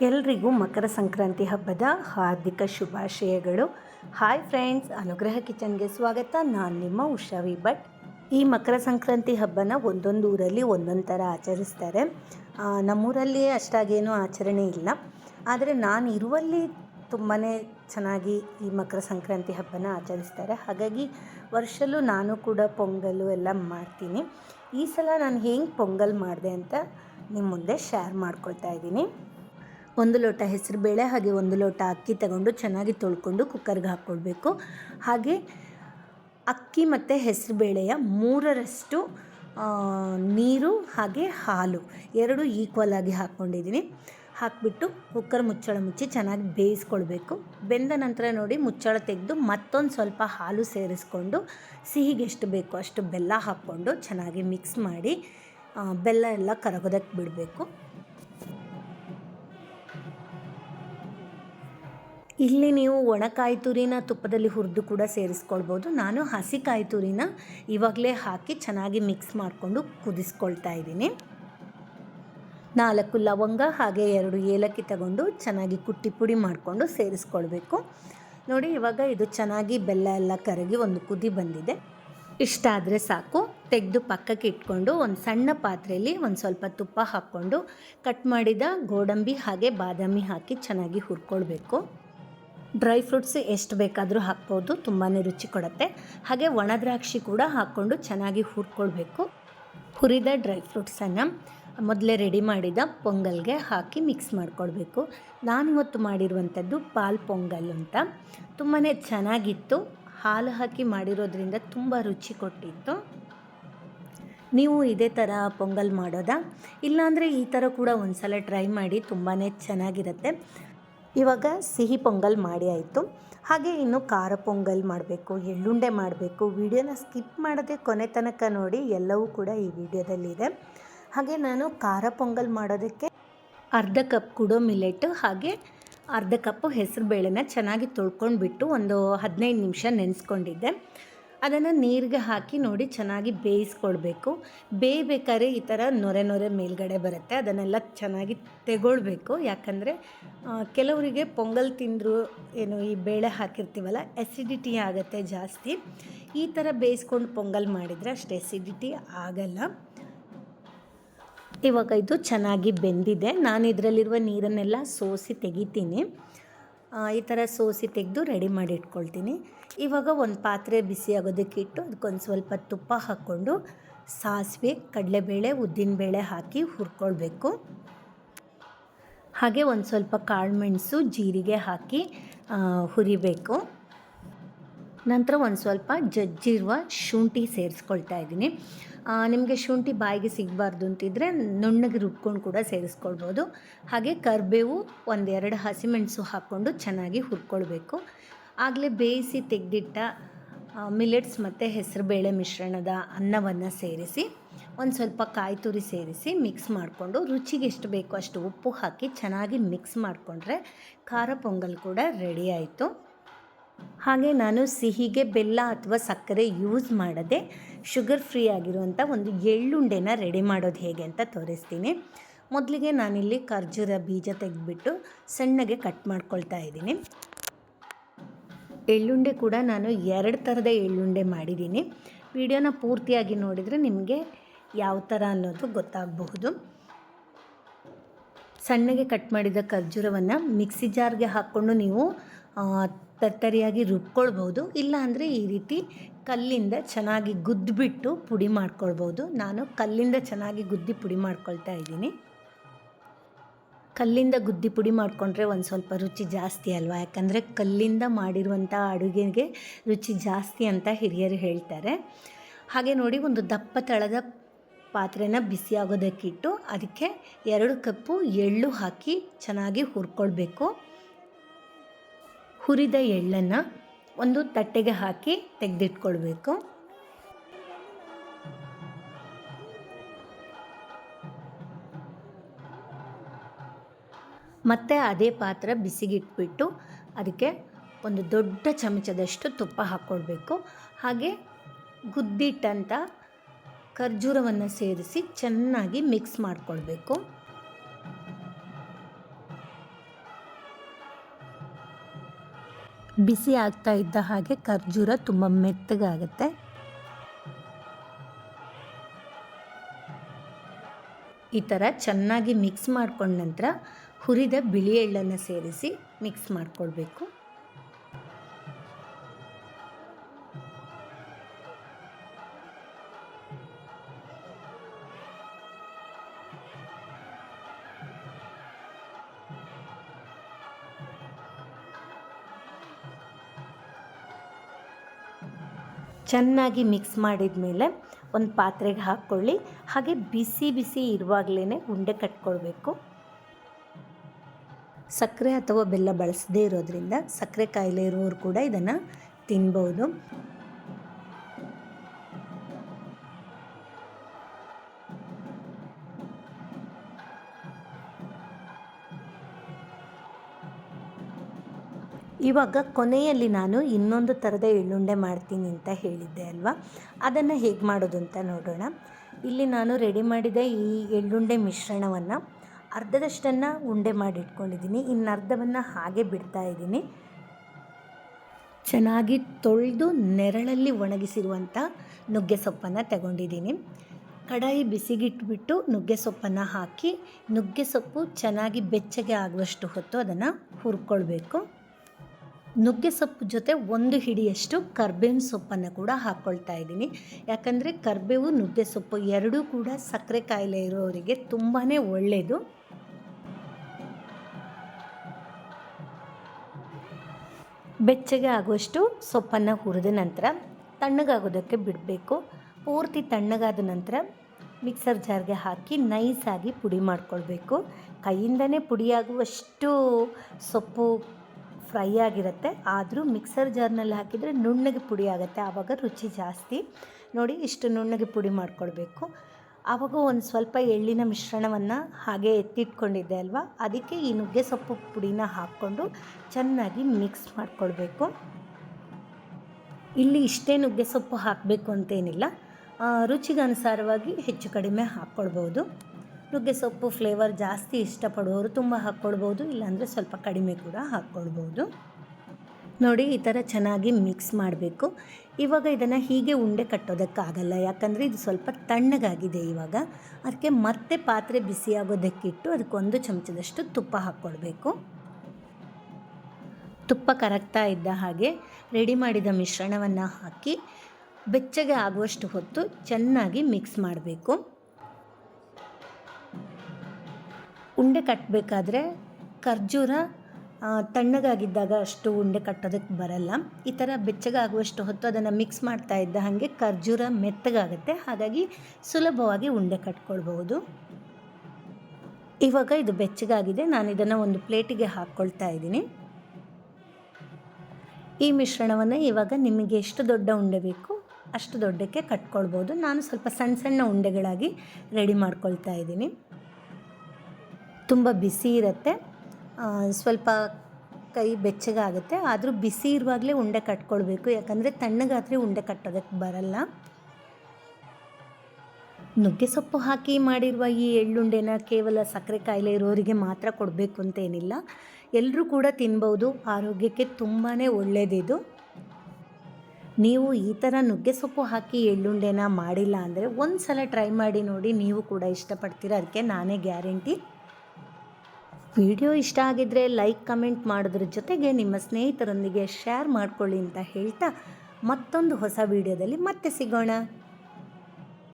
ಎಲ್ರಿಗೂ ಮಕರ ಸಂಕ್ರಾಂತಿ ಹಬ್ಬದ ಹಾರ್ದಿಕ ಶುಭಾಶಯಗಳು. ಹಾಯ್ ಫ್ರೆಂಡ್ಸ್ ಅನುಗ್ರಹ ಕಿಚನ್ಗೆ ಸ್ವಾಗತ. ನಾನು ನಿಮ್ಮ ಉಷಾವಿ ಭಟ್. ಈ ಮಕರ ಸಂಕ್ರಾಂತಿ ಹಬ್ಬನ ಒಂದೊಂದು ಊರಲ್ಲಿ ಒಂದೊಂದು ಥರ ಆಚರಿಸ್ತಾರೆ. ನಮ್ಮೂರಲ್ಲಿ ಅಷ್ಟಾಗೇನು ಆಚರಣೆ ಇಲ್ಲ. ಆದರೆ ನಾನು ಇರುವಲ್ಲಿ ತುಂಬಾ ಚೆನ್ನಾಗಿ ಈ ಮಕರ ಸಂಕ್ರಾಂತಿ ಹಬ್ಬನ ಆಚರಿಸ್ತಾರೆ. ಹಾಗಾಗಿ ವರ್ಷಲ್ಲೂ ನಾನು ಕೂಡ ಪೊಂಗಲು ಎಲ್ಲ ಮಾಡ್ತೀನಿ. ಈ ಸಲ ನಾನು ಹೆಂಗೆ ಪೊಂಗಲ್ ಮಾಡಿದೆ ಅಂತ ನಿಮ್ಮ ಮುಂದೆ ಶೇರ್ ಮಾಡ್ಕೊಳ್ತಾ ಇದ್ದೀನಿ. ಒಂದು ಲೋಟ ಹೆಸರುಬೇಳೆ ಹಾಗೆ ಒಂದು ಲೋಟ ಅಕ್ಕಿ ತಗೊಂಡು ಚೆನ್ನಾಗಿ ತೊಳ್ಕೊಂಡು ಕುಕ್ಕರ್ಗೆ ಹಾಕ್ಕೊಳ್ಬೇಕು ಹಾಗೆ ಅಕ್ಕಿ ಮತ್ತು ಹೆಸರುಬೇಳೆಯ ಮೂರರಷ್ಟು ನೀರು ಹಾಗೆ ಹಾಲು ಎರಡು ಈಕ್ವಲ್ ಆಗಿ ಹಾಕ್ಕೊಂಡಿದ್ದೀನಿ. ಹಾಕಿಬಿಟ್ಟು ಕುಕ್ಕರ್ ಮುಚ್ಚಳ ಮುಚ್ಚಿ ಚೆನ್ನಾಗಿ ಬೇಯಿಸ್ಕೊಳ್ಬೇಕು. ಬೆಂದ ನಂತರ ನೋಡಿ ಮುಚ್ಚಳ ತೆಗೆದು ಮತ್ತೊಂದು ಸ್ವಲ್ಪ ಹಾಲು ಸೇರಿಸ್ಕೊಂಡು ಸಿಹಿಗೆ ಎಷ್ಟು ಬೇಕೋ ಅಷ್ಟು ಬೆಲ್ಲ ಹಾಕ್ಕೊಂಡು ಚೆನ್ನಾಗಿ ಮಿಕ್ಸ್ ಮಾಡಿ ಬೆಲ್ಲ ಎಲ್ಲ ಕರಗೋದಕ್ಕೆ ಬಿಡಬೇಕು. ಇಲ್ಲಿ ನೀವು ಒಣ ಕಾಯಿ ತುರಿನ ತುಪ್ಪದಲ್ಲಿ ಹುರಿದು ಕೂಡ ಸೇರಿಸ್ಕೊಳ್ಬೋದು. ನಾನು ಹಸಿ ಕಾಯಿ ತುರಿನ ಇವಾಗಲೇ ಹಾಕಿ ಚೆನ್ನಾಗಿ ಮಿಕ್ಸ್ ಮಾಡಿಕೊಂಡು ಕುದಿಸ್ಕೊಳ್ತಾ ಇದ್ದೀನಿ. ನಾಲ್ಕು ಲವಂಗ ಹಾಗೆ ಎರಡು ಏಲಕ್ಕಿ ತಗೊಂಡು ಚೆನ್ನಾಗಿ ಕುಟ್ಟಿ ಪುಡಿ ಮಾಡಿಕೊಂಡು ಸೇರಿಸ್ಕೊಳ್ಬೇಕು. ನೋಡಿ, ಇವಾಗ ಇದು ಚೆನ್ನಾಗಿ ಬೆಲ್ಲ ಎಲ್ಲ ಕರಗಿ ಒಂದು ಕುದಿ ಬಂದಿದೆ. ಇಷ್ಟ ಆದರೆ ಸಾಕು. ತೆಗೆದು ಪಕ್ಕಕ್ಕೆ ಇಟ್ಕೊಂಡು ಒಂದು ಸಣ್ಣ ಪಾತ್ರೆಯಲ್ಲಿ ಒಂದು ಸ್ವಲ್ಪ ತುಪ್ಪ ಹಾಕ್ಕೊಂಡು ಕಟ್ ಮಾಡಿದ ಗೋಡಂಬಿ ಹಾಗೆ ಬಾದಾಮಿ ಹಾಕಿ ಚೆನ್ನಾಗಿ ಹುರ್ಕೊಳ್ಬೇಕು. ಡ್ರೈ ಫ್ರೂಟ್ಸ್ ಎಷ್ಟು ಬೇಕಾದರೂ ಹಾಕ್ಬೋದು ತುಂಬಾ ರುಚಿ ಕೊಡುತ್ತೆ. ಹಾಗೆ ಒಣ ದ್ರಾಕ್ಷಿ ಕೂಡ ಹಾಕ್ಕೊಂಡು ಚೆನ್ನಾಗಿ ಹುರ್ಕೊಳ್ಬೇಕು. ಹುರಿದ ಡ್ರೈ ಫ್ರೂಟ್ಸನ್ನು ಮೊದಲೇ ರೆಡಿ ಮಾಡಿದ ಪೊಂಗಲ್ಗೆ ಹಾಕಿ ಮಿಕ್ಸ್ ಮಾಡ್ಕೊಳ್ಬೇಕು. ನಾನಿವತ್ತು ಮಾಡಿರುವಂಥದ್ದು ಪಾಲ್ ಪೊಂಗಲ್ ಅಂತ. ತುಂಬಾ ಚೆನ್ನಾಗಿತ್ತು. ಹಾಲು ಹಾಕಿ ಮಾಡಿರೋದ್ರಿಂದ ತುಂಬ ರುಚಿ ಕೊಟ್ಟಿತ್ತು. ನೀವು ಇದೇ ಥರ ಪೊಂಗಲ್ ಮಾಡೋದಾ? ಇಲ್ಲಾಂದರೆ ಈ ಥರ ಕೂಡ ಒಂದು ಸಲ ಟ್ರೈ ಮಾಡಿ ತುಂಬಾ ಚೆನ್ನಾಗಿರುತ್ತೆ. ಇವಾಗ ಸಿಹಿ ಪೊಂಗಲ್ ಮಾಡಿ ಆಯಿತು. ಹಾಗೆ ಇನ್ನು ಖಾರ ಪೊಂಗಲ್ ಮಾಡಬೇಕು, ಎಳ್ಳುಂಡೆ ಮಾಡಬೇಕು. ವಿಡಿಯೋನ ಸ್ಕಿಪ್ ಮಾಡದೆ ಕೊನೆ ತನಕ ನೋಡಿ, ಎಲ್ಲವೂ ಕೂಡ ಈ ವಿಡಿಯೋದಲ್ಲಿದೆ. ಹಾಗೆ ನಾನು ಖಾರ ಪೊಂಗಲ್ ಮಾಡೋದಕ್ಕೆ ಅರ್ಧ ಕಪ್ ಕುಡೋ ಮಿಲೆಟ್, ಹಾಗೆ ಅರ್ಧ ಕಪ್ಪು ಹೆಸರು ಬೇಳೆನ ಚೆನ್ನಾಗಿ ತೊಳ್ಕೊಂಡ್ಬಿಟ್ಟು ಒಂದು ಹದಿನೈದು ನಿಮಿಷ ನೆನೆಸ್ಕೊಂಡಿದ್ದೆ. ಅದನ್ನು ನೀರಿಗೆ ಹಾಕಿ ನೋಡಿ ಚೆನ್ನಾಗಿ ಬೇಯಿಸ್ಕೊಳ್ಬೇಕು. ಬೇಯಬೇಕಾದ್ರೆ ಈ ಥರ ನೊರೆ ನೊರೆ ಮೇಲ್ಗಡೆ ಬರುತ್ತೆ. ಅದನ್ನೆಲ್ಲ ಚೆನ್ನಾಗಿ ತೆಗೊಳ್ಬೇಕು. ಯಾಕಂದರೆ ಕೆಲವರಿಗೆ ಪೊಂಗಲ್ ತಿಂದರೂ ಏನು ಈ ಬೇಳೆ ಹಾಕಿರ್ತೀವಲ್ಲ ಎಸಿಡಿಟಿ ಆಗುತ್ತೆ ಜಾಸ್ತಿ. ಈ ಥರ ಬೇಯಿಸ್ಕೊಂಡು ಪೊಂಗಲ್ ಮಾಡಿದರೆ ಅಷ್ಟು ಎಸಿಡಿಟಿ ಆಗಲ್ಲ. ಇವಾಗ ಇದು ಚೆನ್ನಾಗಿ ಬೆಂದಿದೆ. ನಾನು ಇದರಲ್ಲಿರುವ ನೀರನ್ನೆಲ್ಲ ಸೋಸಿ ತೆಗಿತೀನಿ. ಈ ಥರ ಸೋಸಿ ತೆಗೆದು ರೆಡಿ ಮಾಡಿ ಇಟ್ಕೊಳ್ತೀನಿ. ಇವಾಗ ಒಂದು ಪಾತ್ರೆ ಬಿಸಿ ಆಗೋದಕ್ಕೆ ಇಟ್ಟು ಅದಕ್ಕೊಂದು ಸ್ವಲ್ಪ ತುಪ್ಪ ಹಾಕ್ಕೊಂಡು ಸಾಸಿವೆ, ಕಡಲೆಬೇಳೆ, ಉದ್ದಿನಬೇಳೆ ಹಾಕಿ ಹುರ್ಕೊಳ್ಬೇಕು. ಹಾಗೆ ಒಂದು ಸ್ವಲ್ಪ ಕಾಳುಮೆಣಸು ಜೀರಿಗೆ ಹಾಕಿ ಹುರಿಬೇಕು. ನಂತರ ಒಂದು ಸ್ವಲ್ಪ ಜಜ್ಜಿರುವ ಶುಂಠಿ ಸೇರಿಸ್ಕೊಳ್ತಾ ಇದ್ದೀನಿ. ನಿಮಗೆ ಶುಂಠಿ ಬಾಯಿಗೆ ಸಿಗಬಾರ್ದು ಅಂತಿದ್ರೆ ನುಣ್ಣಗೆ ರುಬ್ಕೊಂಡು ಕೂಡ ಸೇರಿಸ್ಕೊಳ್ಬೋದು. ಹಾಗೆ ಕರಿಬೇವು ಒಂದೆರಡು ಹಸಿಮೆಣಸು ಹಾಕ್ಕೊಂಡು ಚೆನ್ನಾಗಿ ಹುರ್ಕೊಳ್ಬೇಕು. ಆಗಲೇ ಬೇಯಿಸಿ ತೆಗೆದಿಟ್ಟ ಮಿಲೆಟ್ಸ್ ಮತ್ತು ಹೆಸರುಬೇಳೆ ಮಿಶ್ರಣದ ಅನ್ನವನ್ನು ಸೇರಿಸಿ, ಒಂದು ಸ್ವಲ್ಪ ಕಾಯಿ ತುರಿ ಸೇರಿಸಿ ಮಿಕ್ಸ್ ಮಾಡಿಕೊಂಡು ರುಚಿಗೆ ಎಷ್ಟು ಬೇಕೋ ಅಷ್ಟು ಉಪ್ಪು ಹಾಕಿ ಚೆನ್ನಾಗಿ ಮಿಕ್ಸ್ ಮಾಡಿಕೊಂಡ್ರೆ ಖಾರ ಪೊಂಗಲ್ ಕೂಡ ರೆಡಿ ಆಯಿತು. ಹಾಗೆ ನಾನು ಸಿಹಿಗೆ ಬೆಲ್ಲ ಅಥವಾ ಸಕ್ಕರೆ ಯೂಸ್ ಮಾಡದೆ ಶುಗರ್ ಫ್ರೀ ಆಗಿರುವಂಥ ಒಂದು ಎಳ್ಳುಂಡೆನ ರೆಡಿ ಮಾಡೋದು ಹೇಗೆ ಅಂತ ತೋರಿಸ್ತೀನಿ. ಮೊದಲಿಗೆ ನಾನಿಲ್ಲಿ ಖರ್ಜೂರ ಬೀಜ ತೆಗೆದುಬಿಟ್ಟು ಸಣ್ಣಗೆ ಕಟ್ ಮಾಡ್ಕೊಳ್ತಾ ಇದ್ದೀನಿ. ಎಳ್ಳುಂಡೆ ಕೂಡ ನಾನು ಎರಡು ಥರದ ಎಳ್ಳುಂಡೆ ಮಾಡಿದ್ದೀನಿ. ವಿಡಿಯೋನ ಪೂರ್ತಿಯಾಗಿ ನೋಡಿದರೆ ನಿಮಗೆ ಯಾವ ಥರ ಅನ್ನೋದು ಗೊತ್ತಾಗಬಹುದು. ಸಣ್ಣಗೆ ಕಟ್ ಮಾಡಿದ ಖರ್ಜೂರವನ್ನು ಮಿಕ್ಸಿ ಜಾರ್ಗೆ ಹಾಕ್ಕೊಂಡು ನೀವು ತರ್ತರಿಯಾಗಿ ರುಬ್ಕೊಳ್ಬೋದು. ಇಲ್ಲ ಅಂದರೆ ಈ ರೀತಿ ಕಲ್ಲಿಂದ ಚೆನ್ನಾಗಿ ಗುದ್ದಿಬಿಟ್ಟು ಪುಡಿ ಮಾಡ್ಕೊಳ್ಬೋದು. ನಾನು ಕಲ್ಲಿಂದ ಚೆನ್ನಾಗಿ ಗುದ್ದಿ ಪುಡಿ ಮಾಡ್ಕೊಳ್ತಾ ಇದ್ದೀನಿ. ಕಲ್ಲಿಂದ ಗುದ್ದಿ ಪುಡಿ ಮಾಡಿಕೊಂಡ್ರೆ ಒಂದು ಸ್ವಲ್ಪ ರುಚಿ ಜಾಸ್ತಿ ಅಲ್ವಾ? ಯಾಕಂದರೆ ಕಲ್ಲಿಂದ ಮಾಡಿರುವಂಥ ಅಡುಗೆಗೆ ರುಚಿ ಜಾಸ್ತಿ ಅಂತ ಹಿರಿಯರು ಹೇಳ್ತಾರೆ. ಹಾಗೆ ನೋಡಿ, ಒಂದು ದಪ್ಪ ತಳದ ಪಾತ್ರೆನ ಬಿಸಿಯಾಗೋದಕ್ಕಿಟ್ಟು ಅದಕ್ಕೆ ಎರಡು ಕಪ್ಪು ಎಳ್ಳು ಹಾಕಿ ಚೆನ್ನಾಗಿ ಹುರ್ಕೊಳ್ಬೇಕು. ಹುರಿದ ಎಳ್ಳನ್ನು ಒಂದು ತಟ್ಟೆಗೆ ಹಾಕಿ ತೆಗೆದಿಟ್ಕೊಳ್ಬೇಕು. ಮತ್ತು ಅದೇ ಪಾತ್ರ ಬಿಸಿಗಿಟ್ಬಿಟ್ಟು ಅದಕ್ಕೆ ಒಂದು ದೊಡ್ಡ ಚಮಚದಷ್ಟು ತುಪ್ಪ ಹಾಕ್ಕೊಳ್ಬೇಕು. ಹಾಗೆ ಗುದ್ದಿಟ್ಟಂಥ ಖರ್ಜೂರವನ್ನು ಸೇರಿಸಿ ಚೆನ್ನಾಗಿ ಮಿಕ್ಸ್ ಮಾಡಿಕೊಳ್ಬೇಕು. ಬಿಸಿ ಆಗ್ತಾ ಇದ್ದ ಹಾಗೆ ಖರ್ಜೂರ ತುಂಬ ಮೆತ್ತಗಾಗುತ್ತೆ. ಈ ಥರ ಚೆನ್ನಾಗಿ ಮಿಕ್ಸ್ ಮಾಡ್ಕೊಂಡ ನಂತರ ಹುರಿದ ಬಿಳಿ ಎಳ್ಳನ್ನು ಸೇರಿಸಿ ಮಿಕ್ಸ್ ಮಾಡಿಕೊಳ್ಬೇಕು. ಚೆನ್ನಾಗಿ ಮಿಕ್ಸ್ ಮಾಡಿದ ಮೇಲೆ ಒಂದು ಪಾತ್ರೆಗೆ ಹಾಕ್ಕೊಳ್ಳಿ. ಹಾಗೆ ಬಿಸಿ ಬಿಸಿ ಇರುವಾಗಲೇ ಉಂಡೆ ಕಟ್ಕೊಳ್ಬೇಕು. ಸಕ್ಕರೆ ಅಥವಾ ಬೆಲ್ಲ ಬಳಸದೇ ಇರೋದ್ರಿಂದ ಸಕ್ಕರೆ ಕಾಯಿಲೆ ಇರೋರು ಕೂಡ ಇದನ್ನು ತಿನ್ಬೋದು. ಇವಾಗ ಕೊನೆಯಲ್ಲಿ ನಾನು ಇನ್ನೊಂದು ಥರದ ಎಳ್ಳುಂಡೆ ಮಾಡ್ತೀನಿ ಅಂತ ಹೇಳಿದ್ದೆ ಅಲ್ವಾ? ಅದನ್ನು ಹೇಗೆ ಮಾಡೋದು ಅಂತ ನೋಡೋಣ. ಇಲ್ಲಿ ನಾನು ರೆಡಿ ಮಾಡಿದ ಈ ಎಳ್ಳುಂಡೆ ಮಿಶ್ರಣವನ್ನು ಅರ್ಧದಷ್ಟನ್ನು ಉಂಡೆ ಮಾಡಿಟ್ಕೊಂಡಿದ್ದೀನಿ ಇನ್ನು ಅರ್ಧವನ್ನು ಹಾಗೆ ಬಿಡ್ತಾ ಇದ್ದೀನಿ. ಚೆನ್ನಾಗಿ ತೊಳೆದು ನೆರಳಲ್ಲಿ ಒಣಗಿಸಿರುವಂಥ ನುಗ್ಗೆ ಸೊಪ್ಪನ್ನು ತಗೊಂಡಿದ್ದೀನಿ. ಕಡಾಯಿ ಬಿಸಿಗಿಟ್ಬಿಟ್ಟು ನುಗ್ಗೆ ಸೊಪ್ಪನ್ನು ಹಾಕಿ, ನುಗ್ಗೆ ಸೊಪ್ಪು ಚೆನ್ನಾಗಿ ಬೆಚ್ಚಗೆ ಆಗುವಷ್ಟು ಹೊತ್ತು ಅದನ್ನು ಹುರ್ಕೊಳ್ಬೇಕು. ನುಗ್ಗೆ ಸೊಪ್ಪು ಜೊತೆ ಒಂದು ಹಿಡಿಯಷ್ಟು ಕರ್ಬೇವಿನ ಸೊಪ್ಪನ್ನು ಕೂಡ ಹಾಕ್ಕೊಳ್ತಾ ಇದ್ದೀನಿ. ಯಾಕಂದರೆ ಕರ್ಬೇವು, ನುಗ್ಗೆ ಸೊಪ್ಪು ಎರಡೂ ಕೂಡ ಸಕ್ಕರೆ ಕಾಯಿಲೆ ಇರೋರಿಗೆ ತುಂಬಾ ಒಳ್ಳೆಯದು ಬೆಚ್ಚಗೆ ಆಗುವಷ್ಟು ಸೊಪ್ಪನ್ನು ಹುರಿದ ನಂತರ ತಣ್ಣಗಾಗೋದಕ್ಕೆ ಬಿಡಬೇಕು. ಪೂರ್ತಿ ತಣ್ಣಗಾದ ನಂತರ ಮಿಕ್ಸರ್ ಜಾರ್ಗೆ ಹಾಕಿ ನೈಸಾಗಿ ಪುಡಿ ಮಾಡ್ಕೊಳ್ಬೇಕು. ಕೈಯಿಂದನೇ ಪುಡಿಯಾಗುವಷ್ಟು ಸೊಪ್ಪು ಫ್ರೈ ಆಗಿರುತ್ತೆ. ಆದರೂ ಮಿಕ್ಸರ್ ಜಾರ್ನಲ್ಲಿ ಹಾಕಿದರೆ ನುಣ್ಣಗೆ ಪುಡಿ ಆಗುತ್ತೆ. ಆವಾಗ ರುಚಿ ಜಾಸ್ತಿ. ನೋಡಿ, ಇಷ್ಟು ನುಣ್ಣಗೆ ಪುಡಿ ಮಾಡ್ಕೊಳ್ಬೇಕು ಆವಾಗ ಒಂದು ಸ್ವಲ್ಪ ಎಳ್ಳಿನ ಮಿಶ್ರಣವನ್ನು ಹಾಗೆ ಎತ್ತಿಟ್ಕೊಂಡಿದ್ದೆ ಅಲ್ವಾ? ಅದಕ್ಕೆ ಈ ನುಗ್ಗೆ ಸೊಪ್ಪು ಪುಡಿನ ಹಾಕ್ಕೊಂಡು ಚೆನ್ನಾಗಿ ಮಿಕ್ಸ್ ಮಾಡಿಕೊಳ್ಬೇಕು ಇಲ್ಲಿ ಇಷ್ಟೇ ನುಗ್ಗೆ ಸೊಪ್ಪು ಹಾಕಬೇಕು ಅಂತೇನಿಲ್ಲ. ರುಚಿಗನುಸಾರವಾಗಿ ಹೆಚ್ಚು ಕಡಿಮೆ ಹಾಕ್ಕೊಳ್ಬೋದು ನುಗ್ಗೆ ಸೊಪ್ಪು ಫ್ಲೇವರ್ ಜಾಸ್ತಿ ಇಷ್ಟಪಡುವವರು ತುಂಬ ಹಾಕ್ಕೊಳ್ಬೋದು, ಇಲ್ಲಾಂದರೆ ಸ್ವಲ್ಪ ಕಡಿಮೆ ಕೂಡ ಹಾಕ್ಕೊಳ್ಬೋದು. ನೋಡಿ, ಈ ಥರ ಚೆನ್ನಾಗಿ ಮಿಕ್ಸ್ ಮಾಡಬೇಕು. ಇವಾಗ ಇದನ್ನು ಹೀಗೆ ಉಂಡೆ ಕಟ್ಟೋದಕ್ಕಾಗಲ್ಲ, ಯಾಕಂದರೆ ಇದು ಸ್ವಲ್ಪ ತಣ್ಣಗಾಗಿದೆ ಇವಾಗ. ಅದಕ್ಕೆ ಮತ್ತೆ ಪಾತ್ರೆ ಬಿಸಿಯಾಗೋದಕ್ಕಿಟ್ಟು ಅದಕ್ಕೊಂದು ಚಮಚದಷ್ಟು ತುಪ್ಪ ಹಾಕ್ಕೊಳ್ಬೇಕು. ತುಪ್ಪ ಕರಗ್ತಾ ಇದ್ದ ಹಾಗೆ ರೆಡಿ ಮಾಡಿದ ಮಿಶ್ರಣವನ್ನು ಹಾಕಿ ಬೆಚ್ಚಗೆ ಆಗುವಷ್ಟು ಹೊತ್ತು ಚೆನ್ನಾಗಿ ಮಿಕ್ಸ್ ಮಾಡಬೇಕು. ಉಂಡೆ ಕಟ್ಟಬೇಕಾದ್ರೆ ಖರ್ಜೂರ ತಣ್ಣಗಾಗಿದ್ದಾಗ ಅಷ್ಟು ಉಂಡೆ ಕಟ್ಟೋದಕ್ಕೆ ಬರಲ್ಲ. ಈ ಥರ ಬೆಚ್ಚಗಾಗುವಷ್ಟು ಹೊತ್ತು ಅದನ್ನು ಮಿಕ್ಸ್ ಮಾಡ್ತಾ ಇದ್ದ ಹಾಗೆ ಖರ್ಜೂರ ಮೆತ್ತಗಾಗುತ್ತೆ. ಹಾಗಾಗಿ ಸುಲಭವಾಗಿ ಉಂಡೆ ಕಟ್ಕೊಳ್ಬಹುದು. ಇವಾಗ ಇದು ಬೆಚ್ಚಗಾಗಿದೆ. ನಾನು ಇದನ್ನು ಒಂದು ಪ್ಲೇಟಿಗೆ ಹಾಕ್ಕೊಳ್ತಾ ಇದ್ದೀನಿ. ಈ ಮಿಶ್ರಣವನ್ನು ಇವಾಗ ನಿಮಗೆ ಎಷ್ಟು ದೊಡ್ಡ ಉಂಡೆ ಬೇಕು ಅಷ್ಟು ದೊಡ್ಡಕ್ಕೆ ಕಟ್ಕೊಳ್ಬೋದು ನಾನು ಸ್ವಲ್ಪ ಸಣ್ಣ ಸಣ್ಣ ಉಂಡೆಗಳಾಗಿ ರೆಡಿ ಮಾಡ್ಕೊಳ್ತಾ ಇದ್ದೀನಿ. ತುಂಬ ಬಿಸಿ ಇರುತ್ತೆ. ಸ್ವಲ್ಪ ಕೈ ಬೆಚ್ಚಗಾಗುತ್ತೆ. ಆದರೂ ಬಿಸಿ ಇರುವಾಗಲೇ ಉಂಡೆ ಕಟ್ಕೊಳ್ಬೇಕು. ಯಾಕಂದರೆ ತಣ್ಣಗಾದರೆ ಉಂಡೆ ಕಟ್ಟೋದಕ್ಕೆ ಬರಲ್ಲ. ನುಗ್ಗೆ ಸೊಪ್ಪು ಹಾಕಿ ಮಾಡಿರುವ ಈ ಎಳ್ಳುಂಡೆನ ಕೇವಲ ಸಕ್ಕರೆ ಕಾಯಿಲೆ ಇರೋರಿಗೆ ಮಾತ್ರ ಕೊಡಬೇಕು ಅಂತೇನಿಲ್ಲ. ಎಲ್ಲರೂ ಕೂಡ ತಿನ್ಬೋದು. ಆರೋಗ್ಯಕ್ಕೆ ತುಂಬಾ ಒಳ್ಳೆಯದಿದು ನೀವು ಈ ಥರ ನುಗ್ಗೆ ಸೊಪ್ಪು ಹಾಕಿ ಎಳ್ಳುಂಡೆನ ಮಾಡಿಲ್ಲ ಅಂದರೆ ಒಂದು ಸಲ ಟ್ರೈ ಮಾಡಿ ನೋಡಿ ನೀವು ಕೂಡ ಇಷ್ಟಪಡ್ತೀರ. ಅದಕ್ಕೆ ನಾನೇ ಗ್ಯಾರಂಟಿ. ವಿಡಿಯೋ ಇಷ್ಟ ಆಗಿದ್ದರೆ ಲೈಕ್, ಕಮೆಂಟ್ ಮಾಡೋದ್ರ ಜೊತೆಗೆ ನಿಮ್ಮ ಸ್ನೇಹಿತರೊಂದಿಗೆ ಶೇರ್ ಮಾಡ್ಕೊಳ್ಳಿ ಅಂತ ಹೇಳ್ತಾ ಮತ್ತೊಂದು ಹೊಸ ವಿಡಿಯೋದಲ್ಲಿ ಮತ್ತೆ ಸಿಗೋಣ.